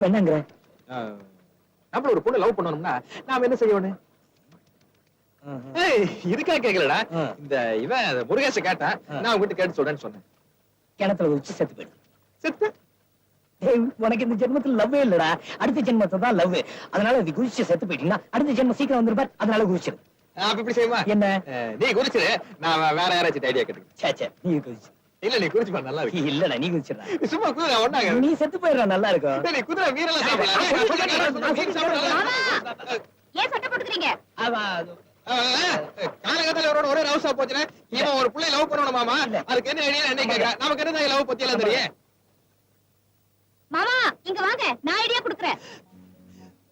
என்னங்கிற? நம்மள ஒரு பொண்ணு லவ் பண்ணணும்னா நாம என்ன செய்யணும் ஏய், இதுக்கா கேக்கலடா. இந்த இவன் முருகேச கேட்டா நான் உங்ககிட்ட கேட்டு சொல்றேன்னு சொன்னேன். கிணத்துல உச்சி செத்து போயிடு. செத்து? உனக்கு இந்த ஜென்மத்துல லவ்வே இல்லடா. அடுத்த ஜென்மத்துல தான் லவ் அதனால இது குதிச்சு செத்து போயிட்டீங்கன்னா அடுத்த ஜென்மம் சீக்கிரம் வந்துருப்பார் அதனால குதிச்சிரு. அப்ப இப்படி செய்யுமா என்ன? நீ குறிச்சிரு நான் வேற யாராச்சும் ஐடியா கேட்டுக்கிறேன். சே, சே, நீ குதிச்சு. இல்ல நீ குறிச்சு பாரு நல்லா இருக்கு. இல்லடா நீ குதிச்சிடா நீ சும்மா குதிரை ஒண்ணாங்க நீ செத்து போயிடுற நல்லா இருக்கும் நீ குதிரை வீரெல்லாம் சாப்பிடலாம். ஏன் சட்டை போட்டுக்கிறீங்க? காலகட்டத்துல ஒரே ரவுசா போச்சுன்னா இவன் ஒரு புள்ளை லவ் பண்ணணும் மாமா. அதுக்கு என்ன ஐடியா என்ன கேட்க நமக்கு என்ன லவ் பத்தி எல்லாம் தெரியும்? மாமா இங்க வாங்க. நான் ஐடியா குடுக்குறேன்.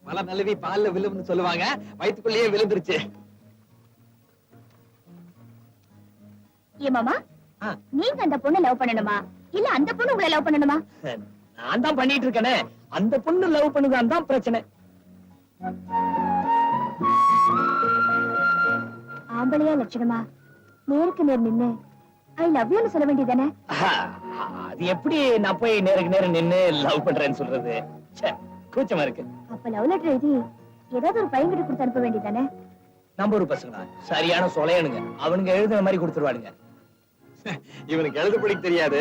மலை நழுவி பால்ல விழும்னு சொல்லுவாங்க. வயித்துக்குள்ளேயே விழுந்துருச்சு. ஏ மாமா. நீங்க அந்த பொண்ணை லவ் பண்ணணுமா? இல்ல அந்த பொண்ணு உங்களை லவ் பண்ணணுமா? நான் தான் பண்ணிட்டு இருக்கேனே. அந்த பொண்ணு லவ் பண்ணுதான் தான் பிரச்சனை. ஆம்பளையா லட்சணமா? நேருக்கு நேர் நின்னு ஐ லவ் யூன்னு சொல்ல வேண்டியதானே? அது எப்படி நான் போய் நேருக்கு நேரம் நின்னு லவ் பண்றேன்னு சொல்றது? ச்சே, கூச்சமா இருக்கு. அப்ப லவ் லெட்டர் எழுதி ஏதாவது ஒரு பையன் கிட்ட கொடுத்து அனுப்ப வேண்டியதானே? நம்ம ஒரு பசங்களா? சரியான சொலையனுங்க. அவனுங்க எழுதுன மாதிரி கொடுத்துருவானுங்க. இவனுக்கு எழுத படிக்க தெரியாது.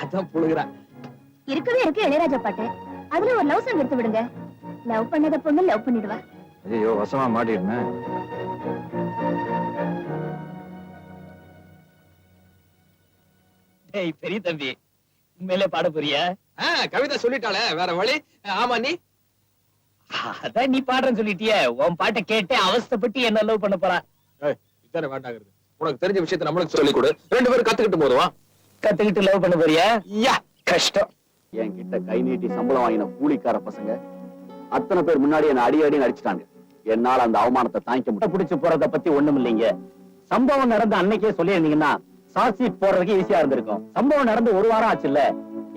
அதான் புழுகுறான் இருக்கவே இருக்கு இளையராஜா பாட்டு. அதுல ஒரு லவ் சாங் எடுத்து விடுங்க. லவ் பண்ணாத பொண்ணு லவ் பண்ணிடுவா. ஐயோ வசமா மாட்டிடுனேன் டேய் பெரிய தம்பி உண்மையிலே பாட போறியா? கவிதை சொல்லிட்டாளே வேற வழி? ஆமா நீ? அதான் நீ பாடுறேன்னு சொல்லிட்டியே உன் பாட்டை கேட்டே அவஸ்தைப்பட்டு என்ன லவ் பண்ண போறா? ஏய், இதானே வேண்டாங்கிறது. உனக்கு தெரிஞ்ச விஷயத்தை நம்மளுக்கு சொல்லி கொடு. ரெண்டு பேரும் கத்துக்கிட்டு போதுவா கத்துக்கிட்டு லவ் பண்ண போறியா? யா கஷ்டம். என்கிட்ட கை நீட்டி சம்பளம் வாங்கின கூலிக்கார பசங்க அத்தனை பேர் முன்னாடி என்ன அடி அடி அடிச்சிட்டாங்க. என்னால அந்த அவமானத்தை தாங்கிக்க முடியும் பிடிச்சு போறத பத்தி ஒண்ணும் இல்லைங்க. சம்பவம் நடந்த அன்னைக்கே சொல்லியிருந்தீங்கன்னா சார்ஜ் போடுறதுக்கு ஈஸியா இருந்திருக்கும். சம்பவம் நடந்து ஒரு வாரம் ஆச்சுல்ல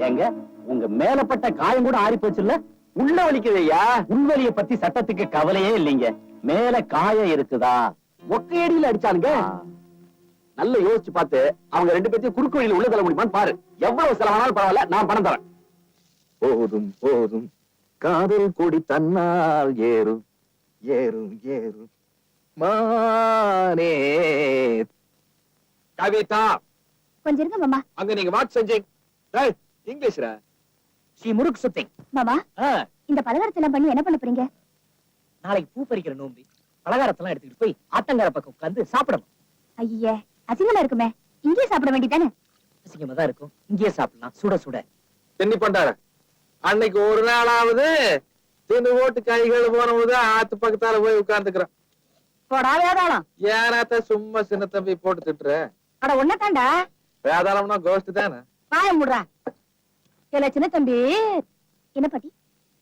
ஏங்க உங்க மேலப்பட்ட காயம் கூட ஆறி போச்சுல்ல உள்ள வலிக்குதையா உள்வலிய பத்தி சட்டத்துக்கு கவலையே இல்லைங்க. மேல காயம் இருக்குதா? ஒக்கையடியில அடிச்சானுங்க. நல்லா யோசிச்சு பார்த்து அவங்க ரெண்டு பேர்த்தையும் குறுக்கு வழியில உள்ள தள்ள முடியுமான்னு பாரு. எவ்வளவு செலவானாலும் பரவாயில்ல நான் பணம் தரேன். போதும் போதும். காதல் கொடி தன்னால் ஏறும் ஏறும் ஏறும். மானே. கவிதா. கொஞ்சம் இருங்க மாமா. அங்க நீங்க வாட் செஞ்சீங்க ஏய், இங்கிலீஷ்ரா ஸ்ரீ முருக் சுத்திங் மாமா இந்த பலகாரத்தை எல்லாம் பண்ணி என்ன பண்ண போறீங்க? நாளைக்கு பூ பறிக்கிற நோம்பி. பலகாரத்தெல்லாம் எடுத்துக்கிட்டு போய் ஆத்தங்கர பக்கம் உட்கார்ந்து சாப்பிடணும். ஐயே அசிங்கமா இருக்குமே. இங்கேயே சாப்பிட வேண்டியதானே அசிங்கமா தான் இருக்கும். இங்கேயே சாப்பிடலாம். சுட சுட. என்ன பண்றாரு அன்னைக்கு ஒரு நாளாவது தின்னு ஓட்டு கைகள் போனபோது ஆத்து பக்கத்தால போய் உட்கார்ந்துக்கிறேன் போடா வேதாளம். ஏனாத்த சும்மா சின்ன தம்பி போட்டு திட்டுற? அட ஒன்ன தாண்டா? வேதாளம்னா கோஷ்டி தானே? வாய முடுறா. இல்ல சின்ன தம்பி. என்ன பாட்டி?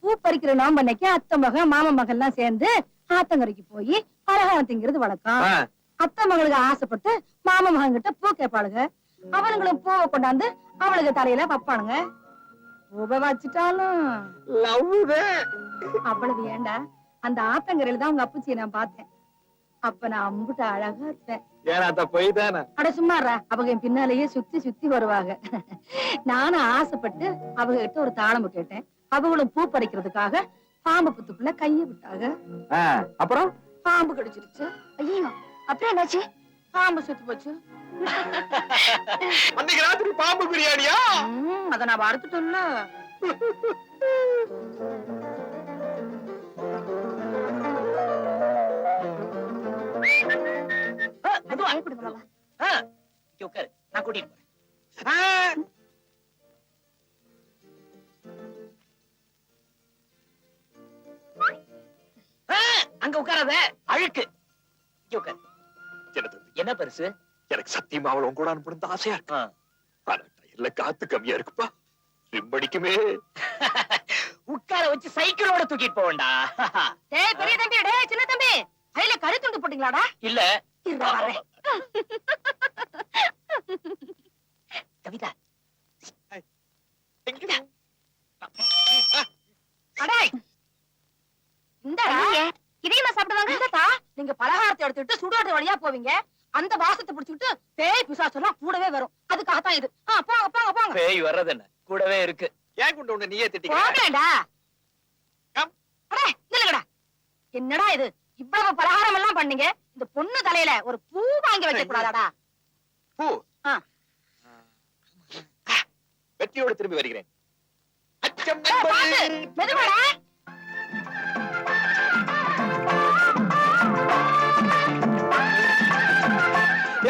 பூ பறிக்கிற நோம்பன்னைக்கு அத்தை மகன் மாமன் மகன் எல்லாம் சேர்ந்து ஆத்தங்கரைக்கு போய் பலகாரம் திங்கிறது வழக்கம். அத்தை மகளுக்கு ஆசைப்பட்டு மாமன் மகன் கிட்ட பூ கேட்பாளுங்க. அவனுங்களும் பூவை கொண்டாந்து அவளுக்கு தலையில வைப்பானுங்க பூவை வச்சுட்டாலும். அவ்வளவு ஏண்டா? அந்த ஆத்தங்கரையில தான் உங்க அப்புச்சியை நான் பார்த்தேன். அப்ப நான் அம்புட்டு அழகா இருப்பேன். அட சும்மாறா அவங்க என் பின்னாலேயே சுத்தி சுத்தி வருவாங்க. நானும் ஆசைப்பட்டு அவங்க கிட்ட ஒரு தாளம் கேட்டேன். அவங்களும் பூ பறிக்கிறதுக்காக பாம்பு புத்துக்குள்ள கைய விட்டாங்க. அப்புறம்? பாம்பு கடிச்சிருச்சு. ஐயோ. அப்புறம் என்னாச்சு? பாம்பு சுத்து போச்சு. அன்னைக்கு ராத்திரி பாம்பு பிரியாணியா? அத நான் வறுத்துட்டோம்ல மெதுவா. வாங்கி கொடுங்க மாமா. உட்காரு. நான் கூட்டிட்டு போறேன். அங்க உட்காராத. அழுக்கு. இங்க உட்காரு. என்ன பெருசு? எனக்கு சத்தியமா அவளை உன் கூட அனுப்பணும் ஆசையா இருக்கு. ஆ. ஆனா டயர்ல காத்து கம்மியா இருக்குப்பா. ரிம்படிக்குமே உட்கார வச்சு சைக்கிளோட தூக்கிட்டு போவேண்டா. டேய் பெரிய தம்பி டேய் சின்ன தம்பி. கையில கறி துண்டு போட்டீங்களாடா? இல்ல. படுத்துட்டு சுடுகாடு வழியா போவீங்க. அந்த வாசத்தை பிடிச்சிட்டு பேய் பிசாசெல்லாம் கூடவே வரும். அதுக்காகத்தான் இது. போங்க போங்க போங்க. பேய் வர்றது என்ன கூடவே இருக்கு. ஏன் கொண்டு ஒண்ணு நீயே திட்டி போகடா இல்லடா என்னடா இது? இவ்வளவு பலகாரம் எல்லாம் பண்ணீங்க. இந்த பொண்ணு தலையில ஒரு பூ வாங்கி வைக்க கூடாதாடா பூ வெற்றியோடு திரும்பி வருகிறேன். அச்சம்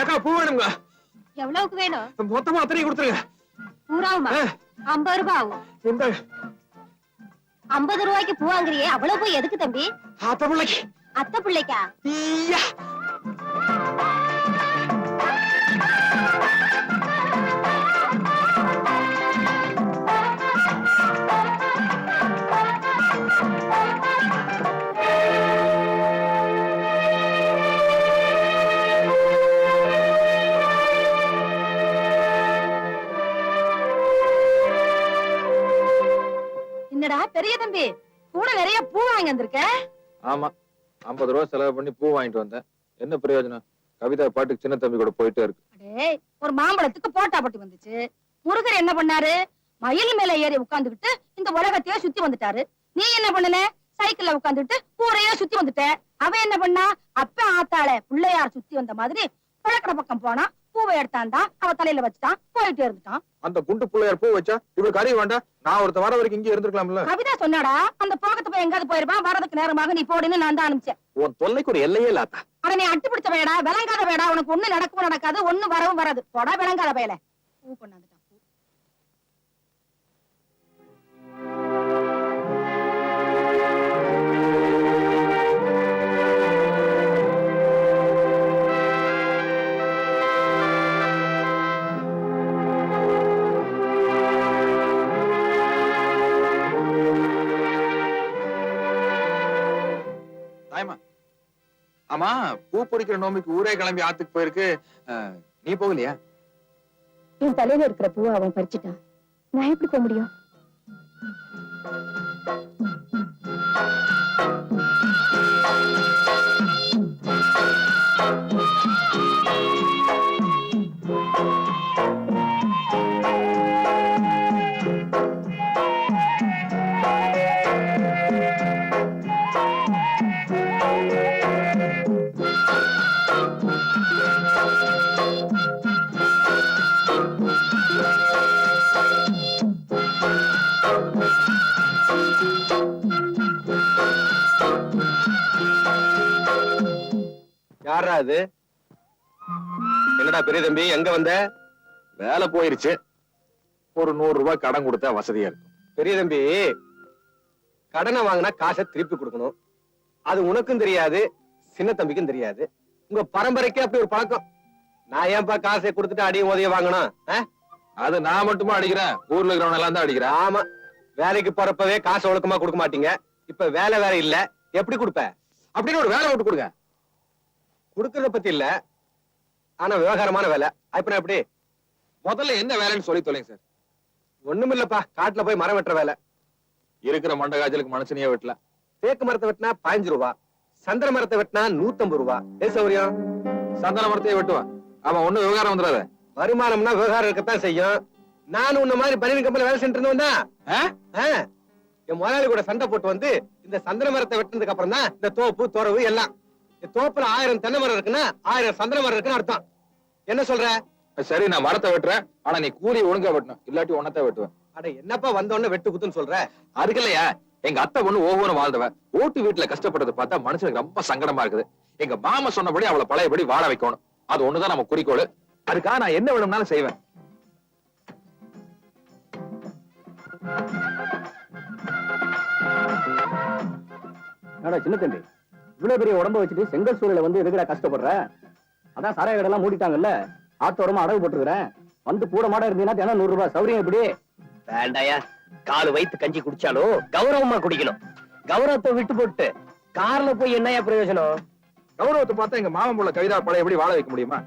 ஏக்கா பூ வேணுங்க எவ்வளவுக்கு வேணும்? மொத்தமா அத்தனை கொடுத்துருங்க. பூராவுமா. ஐம்பது ரூபாய் ஆகும் இந்த ஐம்பது ரூபாய்க்கு பூ வாங்குறியே? அவ்வளவு பூ எதுக்கு தம்பி? அத்த பிள்ளைக்கு. அத்தை பிள்ளைக்கா? ஈயா. பெரிய தம்பி கூட நிறைய பூ வாங்கி வந்திருக்க? ஆமா ஐம்பது ரூபா செலவு பண்ணி பூ வாங்கிட்டு வந்தேன். என்ன பிரயோஜனம்? கவிதா பாட்டுக்கு சின்ன தம்பி கூட போயிட்டே இருக்கு. ஒரு மாம்பழத்துக்கு போட்டா பட்டு வந்துச்சு. முருகர் என்ன பண்ணாரு? மயில் மேல ஏறி உட்கார்ந்துகிட்டு இந்த உலகத்தையே சுத்தி வந்துட்டாரு. நீ என்ன பண்ணுன? சைக்கிள்ல உட்கார்ந்துட்டு ஊரையே சுத்தி வந்துட்ட. அவன் என்ன பண்ணா? அப்ப ஆத்தாள பிள்ளையார் சுத்தி வந்த மாதிரி பழக்கடை பக்கம் போனா பூவை எடுத்தான்டா அவ தலையில வச்சுட்டான் போயிட்டே இருந்துட்டான். அந்த குண்டு பிள்ளையார் பூ வச்சா இவளுக்கு அறிய வேண்டாம் நான் ஒருத்த வர வரைக்கும் இங்கே இருந்திருக்கலாம்ல. கவிதா சொன்னாடா அந்த போகத்து போய் எங்காவது போயிருப்பான் வரதுக்கு நேரமாக நீ போடுன்னு நான் தான் அனுப்பிச்சேன். உன் தொல்லைக்கு ஒரு எல்லையே இல்லாதா ஆனா நீ அட்டு பிடிச்ச வேடா விளங்காத வேடா உனக்கு ஒண்ணு நடக்கவும் நடக்காது ஒண்ணு வரவும் வராது. போடா விளங்காத பயல பூ கொண்டாந்துட்டான். ஆமா பூ பொறிக்கிற நோம்பிக்கு ஊரே கிளம்பி ஆத்துக்கு போயிருக்கு. நீ போகலையா? என் தலையில இருக்கிற பூவை அவன் பறிச்சுட்டான். நான் எப்படி போக முடியும்? யாரா அது என்னடா பெரிய தம்பி எங்க வந்த? வேலை போயிருச்சு. ஒரு நூறு ரூபாய் கடன் கொடுத்தா வசதியா இருக்கும். பெரிய தம்பி கடனை வாங்கினா காசை திருப்பி கொடுக்கணும். அது உனக்கும் தெரியாது சின்ன தம்பிக்கும் தெரியாது. உங்க பரம்பரைக்கே அப்படி ஒரு பழக்கம். நான் ஏன்பா காசை கொடுத்துட்டு அடியும் உதவி வாங்கணும்? அது நான் மட்டுமா அடிக்கிறேன்? ஊர்ல இருக்கிறவன் எல்லாம் தான் அடிக்கிறேன். ஆமா. வேலைக்கு போறப்பவே காசு ஒழுக்கமா கொடுக்க மாட்டீங்க. இப்ப வேலை வேற இல்ல. எப்படி கொடுப்ப? அப்படின்னு ஒரு வேலை விட்டு கொடுங்க. கொடுக்கறத பத்தி இல்ல. ஆனா விவகாரமான வேலை. இப்ப எப்படி? முதல்ல என்ன வேலைன்னு சொல்லி தொலைங்க சார். ஒண்ணுமில்லப்பா காட்டுல போய் மரம் வெட்டுற வேலை. இருக்கிற மண்ட காய்ச்சலுக்கு மனுஷனையே வெட்டல. தேக்கு மரத்தை வெட்டினா பதினஞ்சு ரூபா. சந்திர மரத்தை வெட்டினா நூத்தம்பது ரூபா. ஏ சௌரியம்? சந்தன மரத்தையே வெட்டுவான் அவன் ஒண்ணும் விவகாரம் வந்துடாத. வருமானம்னா விவகாரம் இருக்கத்தான் செய்யும். நானும் உன்ன மாதிரி பனியன் கம்பெனில வேலை செஞ்சுட்டு இருந்தவன் தான். என் முதலாளி கூட சண்டை போட்டு வந்து இந்த சந்தன மரத்தை வெட்டினதுக்கு அப்புறம் தான் இந்த தோப்பு துறவு எல்லாம். இந்த தோப்புல ஆயிரம் தென்னை மரம் இருக்குன்னா ஆயிரம் சந்தன மரம் இருக்குன்னு அர்த்தம். என்ன சொல்ற? சரி நான் மரத்தை வெட்டுறேன். ஆனா நீ கூலி ஒழுங்கா வெட்டணும். இல்லாட்டி உன்னத்தை வெட்டுவேன். அட என்னப்பா வந்த உடனே வெட்டு குத்துன்னு சொல்ற? அதுக்கு இல்லையா? எங்க அத்தை பொண்ணு ஒவ்வொரு வாழ்ந்தவ ஓட்டு வீட்டுல கஷ்டப்பட்டதை பார்த்தா மனுஷனுக்கு ரொம்ப சங்கடமா இருக்குது. எங்க மாமா சொன்னபடி அவளை பழையபடி வாழ வைக்கணும். அது ஒண்ணுதான் நம்ம குறிக்கோள். அதுக்காக நான் என்ன வேணும்னாலும் செய்வேன். சின்ன தம்பி? இவ்வளவு பெரிய உடம்ப வச்சுட்டு செங்கல் சூழல வந்து எதுக்குடா கஷ்டப்படுற? அதான் சாராய கடை எல்லாம் மூடிட்டாங்கல்ல. ஆத்தோரமா அடகு போட்டுருக்கிறேன். வந்து கூட மாட இருந்தீங்கன்னா தினம் நூறு ரூபாய். சௌரியம் எப்படி? வேண்டாயா. காலு வயித்து கஞ்சி குடிச்சாலும் கௌரவமா குடிக்கணும். கௌரவத்தை விட்டு போட்டு கார்ல போய் என்னையா பிரயோஜனம்? கௌரவத்தை பார்த்தா எங்க மாமன் புள்ள கவிதா பழையபடி வாழ வைக்க முடியுமா?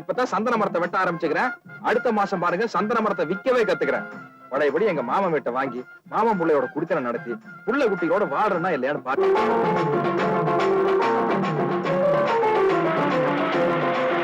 இப்பதான் சந்தன மரத்தை வெட்ட ஆரம்பிச்சுக்கிறேன். அடுத்த மாசம் பாருங்க சந்தன மரத்தை விக்கவே கத்துக்கிறேன். பழையபடி எங்க மாமன் வீட்டை வாங்கி மாமன் பிள்ளையோட குடித்தனம் நடத்தி புள்ள குட்டியோட வாழ்றேன்னா இல்லையான்னு பாக்க